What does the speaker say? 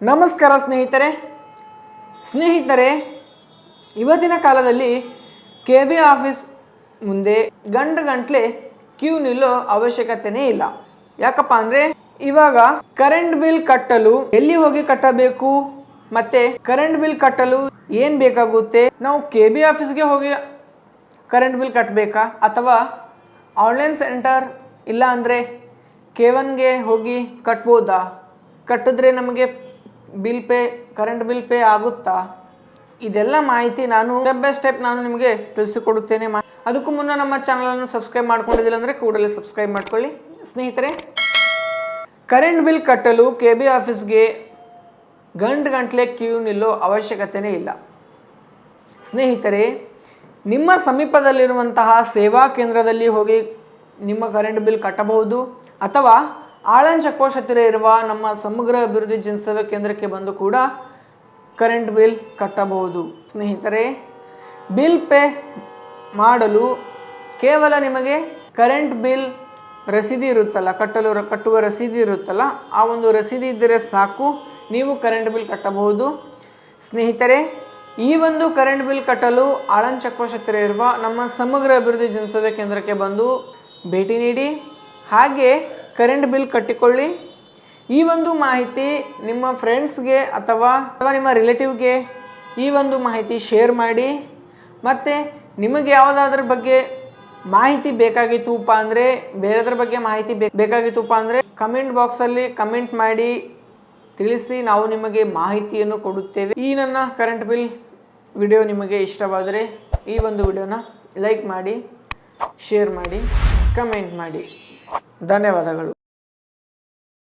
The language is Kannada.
ನಮಸ್ಕಾರ ಸ್ನೇಹಿತರೆ. ಸ್ನೇಹಿತರೆ, ಇವತ್ತಿನ ಕಾಲದಲ್ಲಿ ಕೆ ಬಿ ಆಫೀಸ್ ಮುಂದೆ ಗಂಟು ಗಂಟ್ಲೆ ಕ್ಯೂ ನಿಲ್ಲೋ ಅವಶ್ಯಕತೆನೇ ಇಲ್ಲ. ಯಾಕಪ್ಪ ಅಂದರೆ, ಇವಾಗ ಕರೆಂಟ್ ಬಿಲ್ ಕಟ್ಟಲು ಎಲ್ಲಿ ಹೋಗಿ ಕಟ್ಟಬೇಕು, ಮತ್ತೆ ಕರೆಂಟ್ ಬಿಲ್ ಕಟ್ಟಲು ಏನು ಬೇಕಾಗುತ್ತೆ? ನಾವು ಕೆ ಬಿ ಆಫೀಸ್ಗೆ ಹೋಗಿ ಕರೆಂಟ್ ಬಿಲ್ ಕಟ್ಟಬೇಕಾ ಅಥವಾ ಆನ್ಲೈನ್ ಸೆಂಟರ್ ಇಲ್ಲ ಅಂದರೆ ಕೆ ಒನ್ಗೆ ಹೋಗಿ ಕಟ್ಬೋದಾ? ಕಟ್ಟಿದ್ರೆ ನಮಗೆ bill pay, current bill pay ಆಗುತ್ತಾ? ಇದೆಲ್ಲ ಮಾಹಿತಿ ನಾನು ಸ್ಟೆಪ್ ಬೈ ಸ್ಟೆಪ್ ನಾನು ನಿಮಗೆ ತಿಳಿಸಿಕೊಡುತ್ತೇನೆ. ಅದಕ್ಕೂ ಮುನ್ನ ನಮ್ಮ ಚಾನಲನ್ನು ಸಬ್ಸ್ಕ್ರೈಬ್ ಮಾಡ್ಕೊಂಡಿದ್ದಿಲ್ಲ ಅಂದರೆ ಕೂಡಲೇ ಸಬ್ಸ್ಕ್ರೈಬ್ ಮಾಡ್ಕೊಳ್ಳಿ. ಸ್ನೇಹಿತರೆ, ಕರೆಂಟ್ ಬಿಲ್ ಕಟ್ಟಲು ಕೆ ಬಿ ಆಫೀಸ್ಗೆ ಗಂಟು ಗಂಟ್ಲೆ ಕ್ಯೂ ನಿಲ್ಲೋ ಅವಶ್ಯಕತೆಯೇ ಇಲ್ಲ. ಸ್ನೇಹಿತರೆ, ನಿಮ್ಮ ಸಮೀಪದಲ್ಲಿರುವಂತಹ ಸೇವಾ ಕೇಂದ್ರದಲ್ಲಿ ಹೋಗಿ ನಿಮ್ಮ ಕರೆಂಟ್ ಬಿಲ್ ಕಟ್ಟಬಹುದು ಅಥವಾ ಆಳನ್ ಚೆಕ್ಪೋಸ್ಟ್ ಇರುವ ನಮ್ಮ ಸಮಗ್ರ ಅಭಿವೃದ್ಧಿ ಜನಸೇವಾ ಕೇಂದ್ರಕ್ಕೆ ಬಂದು ಕೂಡ ಕರೆಂಟ್ ಬಿಲ್ ಕಟ್ಟಬಹುದು. ಸ್ನೇಹಿತರೆ ಬಿಲ್ ಪೇ ಮಾಡಲು ಕೇವಲ ನಿಮಗೆ ಕರೆಂಟ್ ಬಿಲ್ ರಸೀದಿ ಇರುತ್ತಲ್ಲ, ಕಟ್ಟಲು ಕಟ್ಟುವ ರಸೀದಿ ಇರುತ್ತಲ್ಲ, ಆ ಒಂದು ರಸೀದಿ ಇದ್ದರೆ ಸಾಕು, ನೀವು ಕರೆಂಟ್ ಬಿಲ್ ಕಟ್ಟಬಹುದು. ಸ್ನೇಹಿತರೆ, ಈ ಒಂದು ಕರೆಂಟ್ ಬಿಲ್ ಕಟ್ಟಲು ಆಳನ್ ಹತ್ತಿರ ಇರುವ ನಮ್ಮ ಸಮಗ್ರ ಅಭಿವೃದ್ಧಿ ಜನಸೇವೆ ಕೇಂದ್ರಕ್ಕೆ ಬಂದು ಭೇಟಿ ನೀಡಿ. ಹಾಗೆ ಕರೆಂಟ್ ಬಿಲ್ ಕಟ್ಟಿಕೊಳ್ಳಿ. ಈ ಒಂದು ಮಾಹಿತಿ ನಿಮ್ಮ ಫ್ರೆಂಡ್ಸ್ಗೆ ಅಥವಾ ಅಥವಾ ನಿಮ್ಮ ರಿಲೇಟಿವ್ಗೆ ಈ ಒಂದು ಮಾಹಿತಿ ಶೇರ್ ಮಾಡಿ. ಮತ್ತು ನಿಮಗೆ ಯಾವುದಾದ್ರ ಬಗ್ಗೆ ಮಾಹಿತಿ ಬೇಕಾಗಿತ್ತುಪ್ಪ ಅಂದರೆ, ಬೇರೆದ್ರ ಬಗ್ಗೆ ಮಾಹಿತಿ ಬೇಕಾಗಿತ್ತುಪ್ಪ ಅಂದರೆ ಕಮೆಂಟ್ ಬಾಕ್ಸಲ್ಲಿ ಕಮೆಂಟ್ ಮಾಡಿ. ತಿಳಿಸಿ ನಾವು ನಿಮಗೆ ಮಾಹಿತಿಯನ್ನು ಕೊಡುತ್ತೇವೆ. ಈ ನನ್ನ ಕರೆಂಟ್ ಬಿಲ್ ವಿಡಿಯೋ ನಿಮಗೆ ಇಷ್ಟವಾದರೆ ಈ ಒಂದು ವಿಡಿಯೋನ ಲೈಕ್ ಮಾಡಿ ಶೇರ್ ಮಾಡಿ ಕಮೆಂಟ್ ಮಾಡಿ. ಧನ್ಯವಾದಗಳು.